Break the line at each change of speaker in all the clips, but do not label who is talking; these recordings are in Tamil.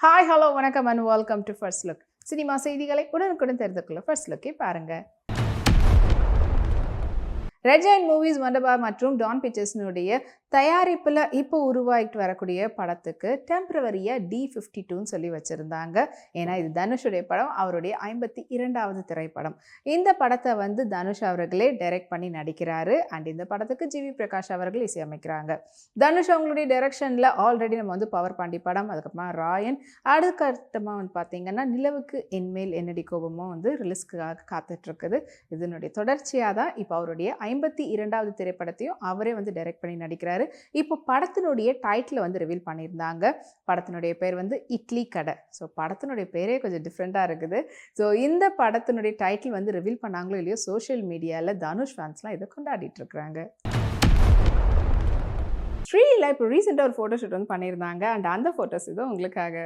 ஹாய் ஹலோ வணக்கம் and welcome to first look cinema செய்திகளை உடனுக்குடன் தெரிந்து கொள்ள ஃபர்ஸ்ட் லுக்கை பாருங்க. ரெட் ஜெயின் மூவிஸ் மண்டபா மற்றும் டான் பிக்சர்ஸ்னுடைய தயாரிப்பில் இப்போ உருவாகிட்டு வரக்கூடிய படத்துக்கு டெம்பரவரியாக டி ஃபிஃப்டி டூன்னு சொல்லி வச்சுருந்தாங்க. ஏன்னா இது தனுஷுடைய படம் அவருடைய ஐம்பத்தி இரண்டாவது திரைப்படம். இந்த படத்தை வந்து தனுஷ் அவர்களே டைரக்ட் பண்ணி நடிக்கிறாரு. அண்ட் இந்த படத்துக்கு ஜிவி பிரகாஷ் அவர்கள் இசையமைக்கிறாங்க. தனுஷ் அவங்களுடைய டைரக்ஷனில் ஆல்ரெடி நம்ம வந்து பவர் பாண்டி படம் அதுக்கப்புறமா ராயன் அடுக்கட்டமாக வந்து பார்த்தீங்கன்னா நிலவுக்கு என்மேல் என்னடி கோபமும் வந்து ரிலீஸ்க்காக காத்துட்ருக்குது. இதனுடைய தொடர்ச்சியாக தான் இப்போ அவருடைய ஐம்பத்தி இரண்டாவது திரைப்படத்தையும் அவரே வந்து டைரக்ட் பண்ணி நடிக்கிறாரு. இப்போ படத்தினுடைய டைட்டில் வந்து ரிவீல் பண்ணியிருந்தாங்க. படத்தினுடைய பேர் வந்து இட்லி கடை. ஸோ படத்தினுடைய பேரே கொஞ்சம் டிஃப்ரெண்ட்டாக இருக்குது. ஸோ இந்த படத்தினுடைய டைட்டில் வந்து ரிவீல் பண்ணாங்களோ இல்லையோ சோஷியல் மீடியாவில் தனுஷ் ஃபேன்ஸ்லாம் இதை கொண்டாடிட்டு இருக்கிறாங்க. ஸ்ரீல இப்போ ரீசெண்டாக ஒரு ஃபோட்டோ ஷூட் வந்து பண்ணியிருந்தாங்க. அண்ட் அந்த ஃபோட்டோஸ் இது உங்களுக்காக.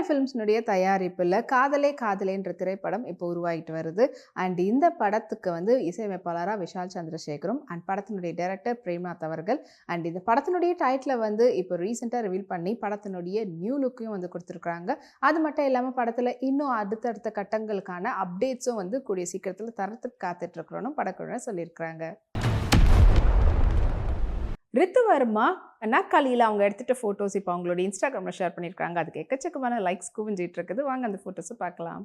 ஸ்ரீவாரி ஃபிலிம்ஸினுடைய தயாரிப்பில் காதலே காதலேன்ற திரைப்படம் இப்போ உருவாகிட்டு வருது. அண்ட் இந்த படத்துக்கு வந்து இசையமைப்பாளராக விஷால் சந்திரசேகரும் அண்ட் படத்தினுடைய டைரக்டர் பிரேம்நாத் அவர்கள் அண்ட் இந்த படத்தினுடைய டைட்டில் வந்து இப்போ ரீசெண்டாக ரிவீல் பண்ணி படத்தினுடைய நியூ லுக்கையும் வந்து கொடுத்துருக்குறாங்க. அது மட்டும் இல்லாமல் படத்தில் இன்னும் அடுத்தடுத்த கட்டங்களுக்கான அப்டேட்ஸும் வந்து கூடிய சீக்கிரத்தில் தரத்துக்கு காத்துட்ருக்குறோன்னு படக்குழுவினர் சொல்லியிருக்கிறாங்க. ரித்துவர்மா நாக்காளியில் அவங்க எடுத்துகிட்ட ஃபோட்டோஸ் இப்போ அவங்களோட இன்ஸ்டாகிராமில் ஷேர் பண்ணியிருக்காங்க அதுக்கு எக்கச்சக்கமான லைக்ஸ் குவிஞ்சிட்டு இருக்குது. வாங்க அந்த ஃபோட்டோஸை பார்க்கலாம்.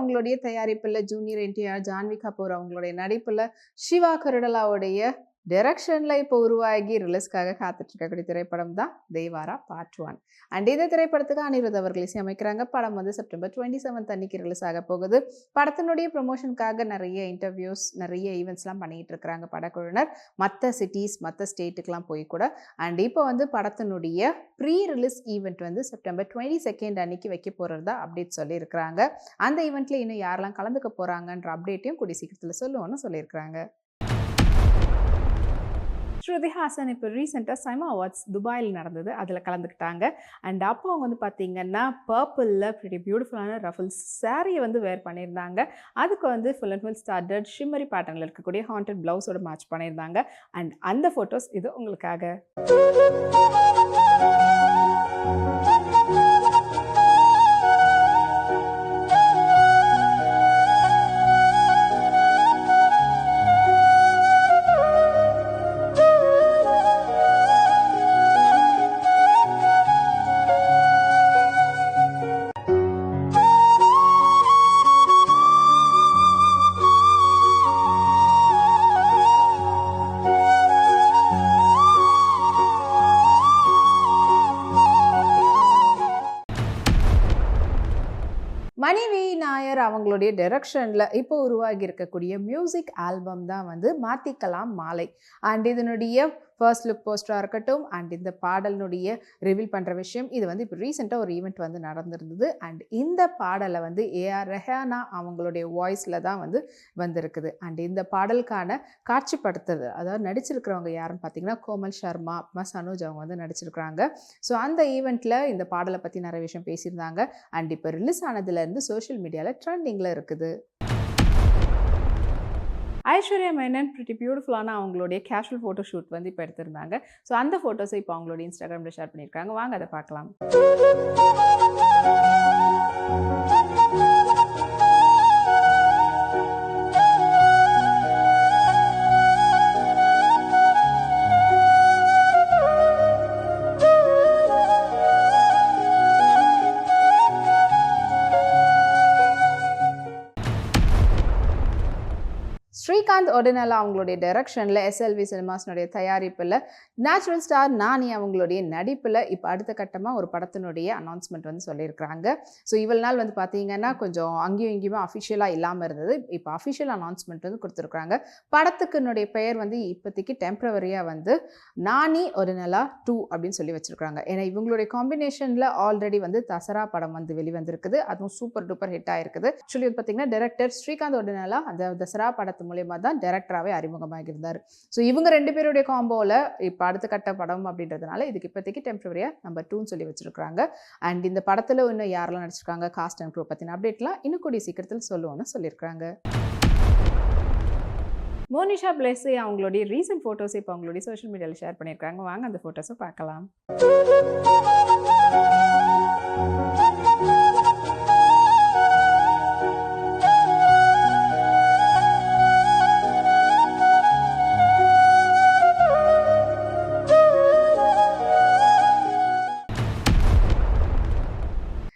அவங்களுடைய தயாரிப்பில் ஜூனியர் என்டிஆர் ஜான்வி கபூர் அவங்களுடைய நடிப்பில் சிவா கருடலாவுடைய டைரக்ஷனில் இப்போ உருவாகி ரிலீஸ்க்காக காத்துட்டு இருக்கக்கூடிய திரைப்படம் தான் தேவாரா பார்ட் ஒன் அண்ட் இந்த திரைப்படத்துக்கு அனிருத் அவர்கள் இசையமைக்கிறாங்க. படம் வந்து செப்டம்பர் டுவெண்ட்டி செவன்த் அன்னைக்கு ரிலீஸ் ஆக போகுது. படத்தினுடைய ப்ரொமோஷனுக்காக நிறைய இன்டர்வியூஸ் நிறைய ஈவெண்ட்ஸ்லாம் பண்ணிகிட்டு இருக்கிறாங்க படக்குழுவினர். மற்ற சிட்டிஸ் மற்ற ஸ்டேட்டுக்கெலாம் போய் கூட. அண்ட் இப்போ வந்து படத்தினுடைய ப்ரீ ரிலீஸ் ஈவெண்ட் வந்து செப்டம்பர் டுவெண்ட்டி செகண்ட் அன்னைக்கு வைக்க போகிறதா அப்டேட் சொல்லியிருக்கிறாங்க. அந்த ஈவெண்ட்டில் இன்னும் யாரெல்லாம் கலந்துக்க போகிறாங்கன்ற அப்டேட்டையும் கூடிய சீக்கிரத்தில் சொல்லுவோன்னு சொல்லியிருக்கிறாங்க. ஸ்ருதி ஹாசன் இப்போ ரீசெண்டாக சைமா அவார்ட்ஸ் துபாயில் நடந்தது. அதில் கலந்துக்கிட்டாங்க. அண்ட் அப்போ அவங்க வந்து பார்த்தீங்கன்னா பர்பிளில் ப்ரிட்டி பியூட்டிஃபுல்லான ரஃபுல்ஸ் சாரியை வந்து வேர் பண்ணியிருந்தாங்க. அதுக்கு வந்து full and full studded shimmery பேட்டர்னில் இருக்கக்கூடிய ஹாண்டட் ப்ளவுஸோட மேட்ச் பண்ணியிருந்தாங்க. அண்ட் அந்த ஃபோட்டோஸ் இது உங்களுக்காக. அவங்களுடைய டெரெக்ஷனில் இப்போ உருவாகி இருக்கக்கூடிய மியூசிக் ஆல்பம் தான் வந்து மாத்திக்கலாம் மாலை. அண்ட் இதனுடைய ஃபர்ஸ்ட் லுக் போஸ்டராக இருக்கட்டும் அண்ட் இந்த பாடலினுடைய ரிவீல் பண்ணுற விஷயம் இது வந்து இப்போ ரீசெண்டாக ஒரு ஈவெண்ட் வந்து நடந்திருந்தது. அண்ட் இந்த பாடலை வந்து ஏஆர் ரெஹானா அவங்களுடைய வாய்ஸில் தான் வந்து வந்திருக்குது. அண்ட் இந்த பாடலுக்கான காட்சிப்படுத்துறது அதாவது நடிச்சிருக்கிறவங்க யாருன்னு பார்த்தீங்கன்னா கோமல் சர்மா அப்மா சனோஜ் அவங்க வந்து நடிச்சிருக்கிறாங்க. ஸோ அந்த ஈவெண்ட்டில் இந்த பாடலை பற்றி நிறைய விஷயம் பேசியிருந்தாங்க. அண்ட் இப்போ ரிலீஸ் ஆனதுலேருந்து சோஷியல் மீடியாவில் ட்ரெண்டிங்கில் இருக்குது. ஐஸ்வர்யா மேனன் ப்ரிட்டி பியூட்டிஃபுல்லான அவங்களுடைய கேஷுவல் ஃபோட்டோ ஷூட் வந்து இப்போ எடுத்திருந்தாங்க. ஸோ அந்த ஃபோட்டோஸை இப்போ அவங்களுடைய இன்ஸ்டாகிராமில் ஷேர் பண்ணியிருக்காங்க. வாங்க அதை பார்க்கலாம். ஸ்ரீகாந்த் ஒடினலா அவங்களுடைய டைரக்ஷனில் எஸ்எல்வி சினிமாஸ்னுடைய தயாரிப்பில் நேச்சுரல் ஸ்டார் நானி அவங்களுடைய நடிப்பில் இப்போ அடுத்த கட்டமாக ஒரு படத்தினுடைய அனௌன்ஸ்மெண்ட் வந்து சொல்லியிருக்கிறாங்க. ஸோ இவள் நாள் வந்து பார்த்தீங்கன்னா கொஞ்சம் அங்கேயும் இங்கேயுமே அஃபிஷியலாக இல்லாமல் இருந்தது. இப்போ அஃபிஷியல் அனௌன்ஸ்மெண்ட் வந்து கொடுத்துருக்குறாங்க. படத்துக்குனுடைய பெயர் வந்து இப்போதைக்கு டெம்ப்ரவரியாக வந்து நானி ஒரினலா டூ அப்படின்னு சொல்லி வச்சுருக்காங்க ஏன்னா இவங்களுடைய காம்பினேஷனில் ஆல்ரெடி வந்து தசரா படம் வந்து வெளிவந்திருக்குது. அதுவும் சூப்பர் டூப்பர் ஹிட் ஆயிருக்குது ஆக்சுவலி வந்து பார்த்தீங்கன்னா டேரக்டர் ஸ்ரீகாந்த் ஒடினலா அந்த தசரா படத்து மூலயமா தான் டேரக்டராகவே அறிமுகமாகியிருந்தார். ஸோ இவங்க ரெண்டு பேருடைய காம்போவில் இப்போ அடுத்த கட்ட படம் அப்படின்றதுனால இதுக்கு இப்போதைக்கு டெம்பரரியாக நம்பர் டூன்னு சொல்லி வச்சுருக்காங்க அண்ட் இந்த படத்தில் இன்னும் யாரெல்லாம் நடிச்சிருக்காங்க காஸ்ட் அண்ட் க்ரூ பற்றின அப்டேட்லாம் இன்னும் கூடிய சீக்கிரத்தில் சொல்லுவோம்னு சொல்லியிருக்காங்க மோனிஷா பிளேஸு அவங்களுடைய ரீசன்ட் ஃபோட்டோஸ் இப்போ அவங்களுடைய சோஷியல் மீடியாவில் ஷேர் பண்ணியிருக்காங்க வாங்க அந்த ஃபோட்டோஸை பார்க்கலாம்.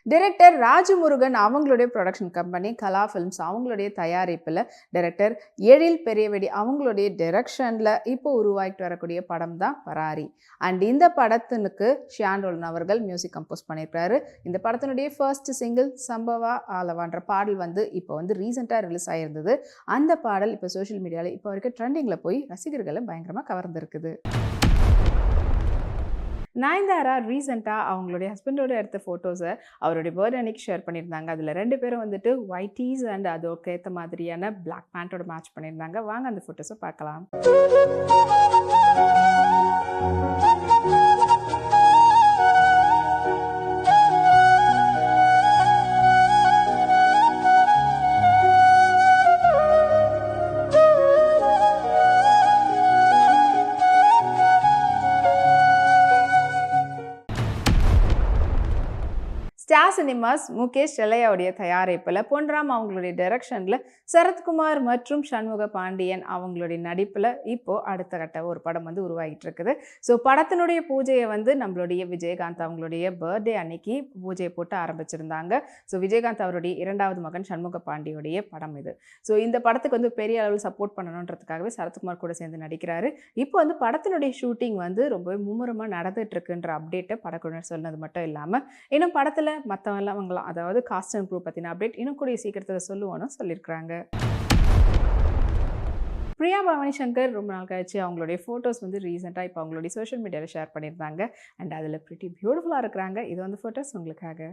டைரக்டர் ராஜமுருகன் அவங்களுடைய ப்ரொடக்ஷன் கம்பெனி கலா ஃபிலிம்ஸ் அவங்களுடைய தயாரிப்பில் டைரக்டர் எழில் பெரியவெடி அவங்களுடைய டைரக்ஷனில் இப்போ உருவாகிட்டு வரக்கூடிய படம் தான் பராரி. அண்ட் இந்த படத்தினுக்கு ஷியாண்டோலன் அவர்கள் மியூசிக் கம்போஸ் பண்ணியிருக்காரு இந்த படத்தினுடைய ஃபர்ஸ்ட் சிங்கிள் சம்பவா ஆலவான்ற பாடல் வந்து இப்போ வந்து ரீசெண்டாக ரிலீஸ் ஆகிருந்தது அந்த பாடல் இப்போ சோஷியல் மீடியாவில் இப்போ வரைக்கும் ட்ரெண்டிங்கில் போய் ரசிகர்களை பயங்கரமாக கவர்ந்துருக்குது. நயன்தாரா ரீசெண்டாக அவங்களுடைய ஹஸ்பண்டோட எடுத்த ஃபோட்டோஸை அவருடைய பர்த்டே அன்னைக்கு ஷேர் பண்ணியிருந்தாங்க. அதில் ரெண்டு பேரும் வந்துட்டு ஒயிட்டீஸ் அண்ட் அதோக்கு ஏற்ற மாதிரியான பிளாக் பேண்ட்டோட மேட்ச் பண்ணியிருந்தாங்க. வாங்க அந்த ஃபோட்டோஸை பார்க்கலாம். சினிமாஸ் முகேஷ் செல்லையாவுடைய தயாரிப்பில் பொன்ராம் அவங்களுடைய டைரக்ஷனில் சரத்குமார் மற்றும் சண்முக பாண்டியன் அவங்களுடைய நடிப்பில் இப்போ அடுத்த கட்ட ஒரு படம் வந்து உருவாகிட்டு இருக்குது. ஸோ படத்தினுடைய பூஜையை வந்து நம்மளுடைய விஜயகாந்த் அவங்களுடைய பர்த்டே அன்னைக்கு பூஜையை போட்டு ஆரம்பிச்சிருந்தாங்க. ஸோ விஜயகாந்த் அவருடைய இரண்டாவது மகன் சண்முக பாண்டியுடைய படம் இது. ஸோ இந்த படத்துக்கு வந்து பெரிய அளவில் சப்போர்ட் பண்ணணுன்றதுக்காகவே சரத்குமார் கூட சேர்ந்து நடிக்கிறாரு. இப்போ வந்து படத்தினுடைய ஷூட்டிங் வந்து ரொம்பவே மும்முரமாக நடந்துட்டு இருக்குன்ற அப்டேட்டை படக்குழுவினர் சொன்னது மட்டும் இல்லாமல் இன்னும் படத்தில் மற்றவங்களாம் அதாவது காஸ்ட் அண்ட் ப்ரூவ் பற்றின அப்டேட் இன்னும் கூடிய சீக்கிரத்தில் சொல்லுவோன்னு சொல்லியிருக்கிறாங்க பிரியா பவானி சங்கர் ரொம்ப நாள் கழிச்சு அவங்களுடைய ஃபோட்டோஸ் வந்து ரீசெண்டாக இப்போ அவங்களுடைய சோஷியல் மீடியாவில் ஷேர் பண்ணியிருந்தாங்க. அண்ட் அதில் பிரிட்டி பியூட்டிஃபுல்லாக இருக்கிறாங்க. இது வந்து ஃபோட்டோஸ் உங்களுக்காக.